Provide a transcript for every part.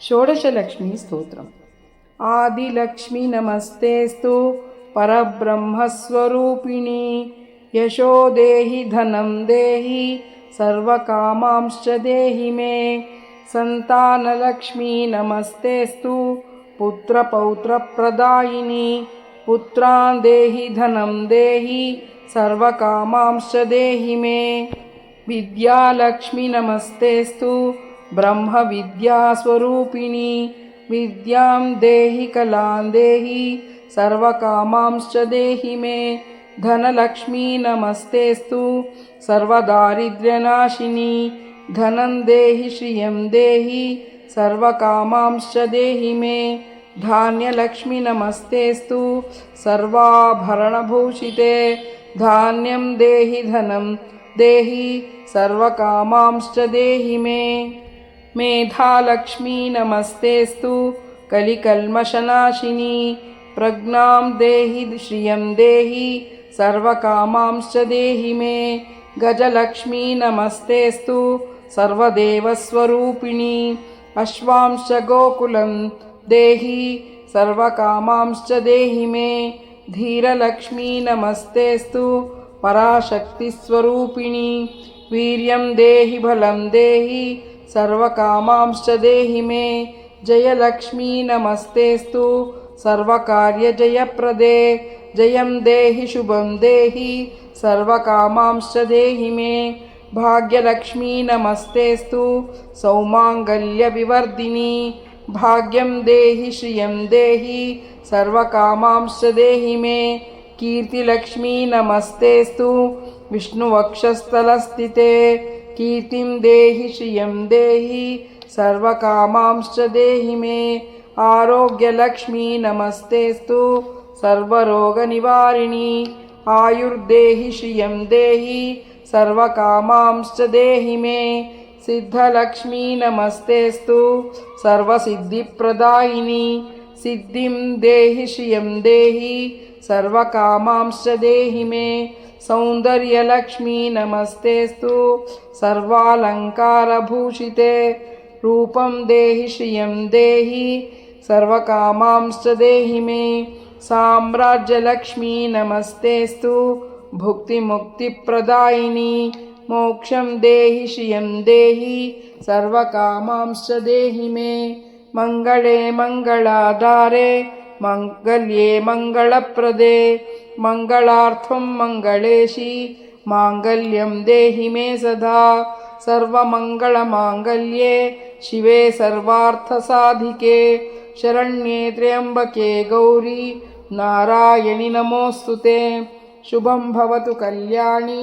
षोडशलक्ष्मी षोडशलक्ष्मीस्तोत्रम् आदिलक्ष्मी नमस्तेस्तु परब्रह्मस्वरूपिणी यशो देहि धनं देहि, सर्वकामांश्च देहि मे। सन्तानलक्ष्मी नमस्तेस्तु पुत्रपौत्रप्रदायिनी, पुत्रान् देहि धनं देहि, सर्वकामांश्च देहि मे। विद्यालक्ष्मी नमस्तेस्तु ब्रह्मविद्यास्वरूपिणी विद्यां देहि कलां देहि सर्वकामांश्च देहि मे। धनलक्ष्मी नमस्तेस्तु सर्वदारिद्र्यनाशिनी धनं देहि श्रियं देहि सर्वकामांश्च देहि मे। धान्यलक्ष्मि नमस्तेस्तु सर्वाभरणभूषिते धान्यं देहि धनं देहि सर्वकामांश्च देहि मे। मेधालक्ष्मी नमस्तेऽस्तु। कलिकल्मषनाशिनी प्रज्ञां देहि श्रियं देहि सर्वकामांश्च देहि मे। गजलक्ष्मी नमस्तेऽस्तु। सर्वदेवस्वरूपिणी अश्वांश्च गोकुलं देहि सर्वकामांश्च देहि मे। धीरलक्ष्मी नमस्तेऽस्तु। पराशक्तिस्वरूपिणी वीर्यं देहि बलं देहि सर्वकामांश्च देहि मे। जयलक्ष्मी नमस्तेस्तु सर्वकार्यजयप्रदे। जयं देहि, शुभं देहि। सर्वकामांश्च देहि मे। भाग्यलक्ष्मी नमस्तेस्तु सौमाङ्गल्यविवर्धिनी। भाग्यं देहि, श्रियं देहि। सर्वकामांश्च देहि मे। कीर्तिलक्ष्मी नमस्तेस्तु विष्णुवक्षस्थलस्थिते। कीर्तिं देहि श्रियं देहि सर्वकामांश्च देहि मे। आरोग्यलक्ष्मी नमस्तेस्तु सर्वरोगनिवारिणी। आयुर्देहि श्रियं देहि सर्वकामांश्च देहि मे। सिद्धलक्ष्मी नमस्तेस्तु सर्वसिद्धिप्रदायिनी। సిద్ధిం దేహి శ్రియం దేహి సర్వకామాంశ దేహి మే సౌందర్యలక్ష్మీ నమస్తేస్తు సర్వాలంకారభూషితే రూపం దేహి శ్రియం దేహి సర్వకామాంశ్చ దేహి మే సామ్రాజ్యలక్ష్మీ నమస్తేస్తు భుక్తిముక్తిప్రదాయిని మోక్షం దేహి శ్రియం దేహి సర్వకామాంశ్చ దేహి మే मङ्गले मङ्गलाधारे मङ्गल्ये मङ्गलप्रदे मङ्गलार्थं मङ्गलेशी माङ्गल्यं देहि मे सदा सर्वमङ्गलमाङ्गल्ये शिवे सर्वार्थसाधिके शरण्ये त्र्यम्बके गौरी नारायणि नमोऽस्तु ते शुभं भवतु कल्याणी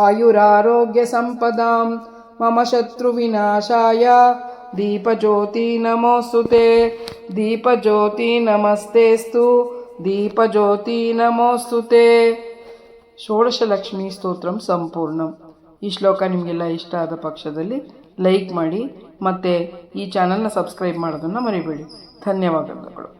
आयुरारोग्यसम्पदां मम शत्रुविनाशाय ದೀಪಜ್ಯೋತಿ ನಮೋಸ್ತುತೆ ದೀಪಜ್ಯೋತಿ ನಮಸ್ತೆಸ್ತು. ದೀಪಜ್ಯೋತಿ ನಮೋಸ್ತುತೆ ಷೋಡಶಲಕ್ಷ್ಮಿ ಸ್ತೋತ್ರಂ ಸಂಪೂರ್ಣಂ. ಈ ಶ್ಲೋಕ ನಿಮಗೆಲ್ಲ ಇಷ್ಟ ಆದ ಪಕ್ಷದಲ್ಲಿ ಲೈಕ್ ಮಾಡಿ ಮತ್ತು ಈ ಚಾನಲ್ನ ಸಬ್ಸ್ಕ್ರೈಬ್ ಮಾಡೋದನ್ನು ಮರಿಬೇಡಿ. ಧನ್ಯವಾದಗಳು.